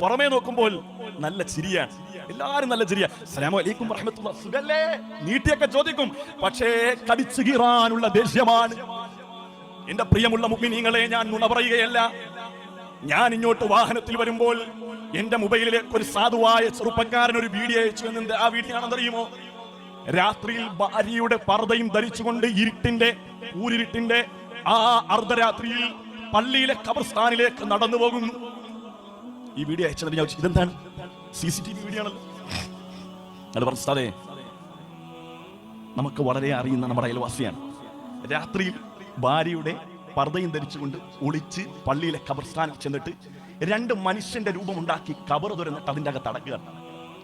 പുറമേ നോക്കുമ്പോൾ നല്ല ചിരിയാണ്. എല്ലാരും നല്ല ചിരിയ. അലൈക്കും നീട്ടിയൊക്കെ ചോദിക്കും. പക്ഷേ കടിച്ചു കീറാനുള്ള ദേഷ്യമാണ്. എന്റെ പ്രിയമുള്ള മുഗ്മിനീങ്ങളെ ഞാൻ നുണ പറയുകയല്ല. ഞാൻ ഇങ്ങോട്ട് വാഹനത്തിൽ വരുമ്പോൾ എന്റെ മൊബൈലിലേക്ക് ഒരു സാധുവായ ചെറുപ്പക്കാരൻ ഒരു വീഡിയോ അയച്ചു എന്നത് ആ വീഡിയോ ആണെന്നറിയുമോ? രാത്രിയിൽ ഭാര്യയുടെ പർദ്ദയും ധരിച്ചുകൊണ്ട് ഇരുട്ടിന്റെ ഊരിരുട്ടിന്റെ ആ അർദ്ധരാത്രിയിൽ പള്ളിയിലെ ഖബർസ്ഥാനിലേക്ക് നടന്നു പോകുന്നു ഈ വീഡിയോ അയച്ചത് ഞാൻ ഇതെന്താണ്? C C T V video ആണല്ലോ. അത് നമുക്ക് വളരെ അറിയുന്ന നമ്മുടെ അയൽവാസിയാണ്. രാത്രിയിൽ ഭാര്യയുടെ പർദ്ദയും ധരിച്ചുകൊണ്ട് ഒളിച്ച് പള്ളിയിലെ ഖബർസ്ഥാനിൽ ചെന്നിട്ട് രണ്ട് മനുഷ്യന്റെ രൂപമുണ്ടാക്കി കബർ തുരന്നിട്ട് അതിന്റെ അകത്ത് അടക്കുകയാണ്.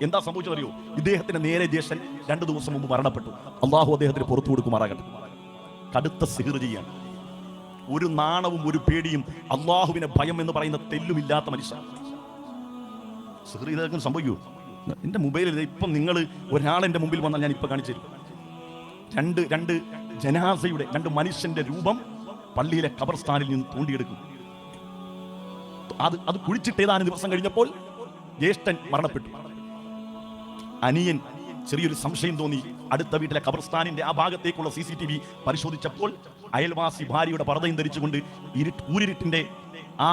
എന്താ സംഭവിച്ചതറിയോ ഇദ്ദേഹത്തിന്റെ നേരെ ജേഷൻ രണ്ടു ദിവസം മുമ്പ് മരണപ്പെട്ടു. അള്ളാഹു അദ്ദേഹത്തിന് പുറത്തു കൊടുക്കുമാറാകട്ടെ. കടുത്ത സിഹിർ ചെയ്യാണ്. ഒരു നാണവും ഒരു പേടിയും അള്ളാഹുവിനെ ഭയം എന്ന് പറയുന്ന തെല്ലുമില്ലാത്ത മനുഷ്യൻ. സിഹിർ ഇതൊക്കെ സംഭവിക്കൂ എന്റെ മൊബൈലിൽ ഇപ്പം നിങ്ങൾ ഒരാളെന്റെ മുമ്പിൽ വന്നാൽ ഞാൻ ഇപ്പം കാണിച്ചു തരും. രണ്ട് രണ്ട് ജനാസയുടെ രണ്ട് മനുഷ്യന്റെ രൂപം പള്ളിയിലെ ഖബർസ്ഥാനിൽ നിന്ന് തോണ്ടിയെടുക്കും. അത് അത് കുഴിച്ചിട്ട് ഏതാനും ദിവസം കഴിഞ്ഞപ്പോൾ ജ്യേഷ്ഠൻ മരണപ്പെട്ടു. അനിയൻ ചെറിയൊരു സംശയം തോന്നി. അടുത്ത വീട്ടിലെ ഖബർസ്ഥാനിന്റെ ആ ഭാഗത്തേക്കുള്ള സി സി ടി വി പരിശോധിച്ചപ്പോൾ അയൽവാസി ഭാര്യയുടെ പർദ്ദയും ധരിച്ചുകൊണ്ട് ഇരുട്ട് ഊരിരുട്ടിന്റെ ആ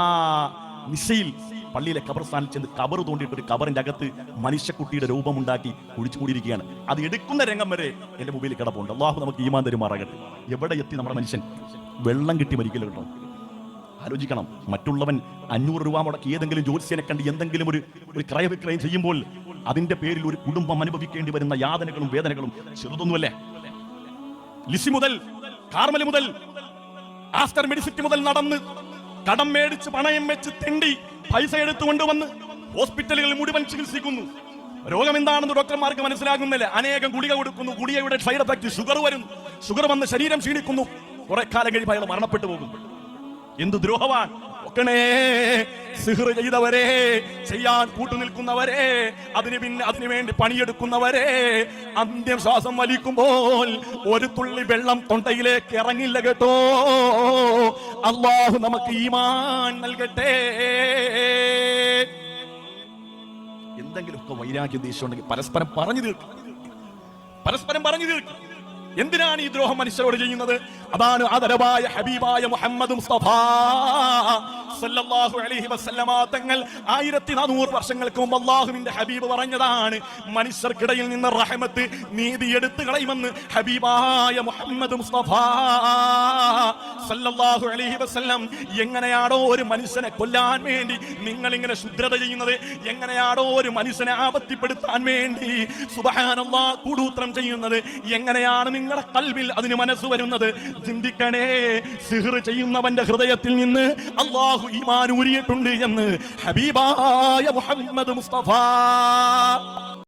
നിശയിൽ പള്ളിയിലെ ഖബർസ്ഥാനിൽ ചെന്ന് കബർ തോണ്ടിയിട്ട് ഒരു കബറിന്റെ അകത്ത് മനുഷ്യക്കുട്ടിയുടെ രൂപമുണ്ടാക്കി കുഴിച്ചുകൂടിയിരിക്കുകയാണ്. അത് എടുക്കുന്ന രംഗം വരെ എന്റെ മൊബൈലിൽ കിടപ്പുണ്ട്. അള്ളാഹു നമുക്ക് ഈമാൻ തരുമാറാകട്ടെ. എവിടെ എത്തി നമ്മുടെ മനുഷ്യൻ? വെള്ളം കിട്ടി മരിക്കൽ കേട്ടോ. ആലോചിക്കണം. മറ്റുള്ളവൻ അഞ്ഞൂറ് രൂപ മുടക്കി ഏതെങ്കിലും ജ്യോത്സ്യനെ കണ്ട് എന്തെങ്കിലും ഒരു ഒരു ക്രയവിക്രയം ചെയ്യുമ്പോൾ അതിന്റെ പേരിൽ ഒരു കുടുംബം അനുഭവിക്കേണ്ടി വരുന്ന യാതനകളും വേദനകളും ചെറുതൊന്നുമല്ലേ? ലിസി മുതൽ കാർമലി മുതൽ ആസ്റ്റർ മെഡിസിറ്റി മുതൽ നടന്ന് കടം മേടിച്ച് പണയം വെച്ച് തിണ്ടി പൈസ എടുത്തുകൊണ്ട് വന്ന് ഹോസ്പിറ്റലുകളിൽ മുഴുവൻ ചികിത്സിക്കുന്നു. രോഗം എന്താണെന്ന് ഡോക്ടർമാർക്ക് മനസ്സിലാകുന്നില്ല. അനേകം ഗുളിക കൊടുക്കുന്നു. ഗുളികയുടെ സൈഡ് എഫക്ട് ഷുഗർ വരുന്നു ഷുഗർ വന്ന് ശരീരം ക്ഷീണിക്കുന്നു. കുറെ കാലം കഴിയുമ്പോൾ അയാൾ മരണപ്പെട്ടു പോകും. എന്ത് ദ്രോഹവാൻ? ഒക്കണേ സിഹർ ചെയ്തവരെ ചെയ്യാൻ കൂട്ടുനിൽക്കുന്നവരെ അതിന് പിന്നെ അതിനു വേണ്ടി പണിയെടുക്കുന്നവരെ അന്ത്യം ശ്വാസം വലിക്കുമ്പോൾ ഒരു തുള്ളി വെള്ളം തൊണ്ടയിലേക്ക് ഇറങ്ങില്ല കേട്ടോ. അള്ളാഹു നമുക്ക് ഈമാൻ നൽകട്ടെ. എന്തെങ്കിലുമൊക്കെ വൈരാഗ്യ ദേഷ്യം ഉണ്ടെങ്കിൽ പരസ്പരം പറഞ്ഞു തീർക്കും. പരസ്പരം പറഞ്ഞു തീർക്കും. എന്തിനാണ് ഈ ദ്രോഹം മനുഷ്യരോട് ചെയ്യുന്നത്? അതാണ് ആദരവായ ഹബീബായ മുഹമ്മദ് മുസ്തഫ. സല്ലല്ലാഹു അലൈഹി വസല്ലമ തങ്ങൾ ആയിരത്തി നാനൂറ് വർഷങ്ങൾക്ക് മുമ്പ് അള്ളാഹുവിന്റെ ഹബീബ് പറഞ്ഞതാണ് മനുഷ്യർക്കിടയിൽ നിന്ന് റഹമത്ത് നീതി എടുത്തു കളയുമെന്ന് ഹബീബായ മുഹമ്മദ് മുസ്തഫ. സല്ലല്ലാഹു അലൈഹി വസല്ലം എങ്ങനെയാണോ ഒരു മനുഷ്യനെ കൊല്ലാൻ വേണ്ടി നിങ്ങൾ ഇങ്ങനെ ശുദ്രത ചെയ്യുന്നത് എങ്ങനെയാണോ ഒരു മനുഷ്യനെ ആപത്തിപ്പെടുത്താൻ വേണ്ടി സുബഹാനല്ലാ കൂടൂത്രം ചെയ്യുന്നത് എങ്ങനെയാണ് നിങ്ങളുടെ കൽവിൽ അതിന് മനസ്സ് വരുന്നത്? ചിന്തിക്കണേ സിഹർ ചെയ്യുന്നവന്റെ ഹൃദയത്തിൽ നിന്ന് അള്ളാഹു ഈമാൻ ഊരിയിട്ടുണ്ട് എന്ന് ഹബീബായ മുഹമ്മദ് മുസ്തഫ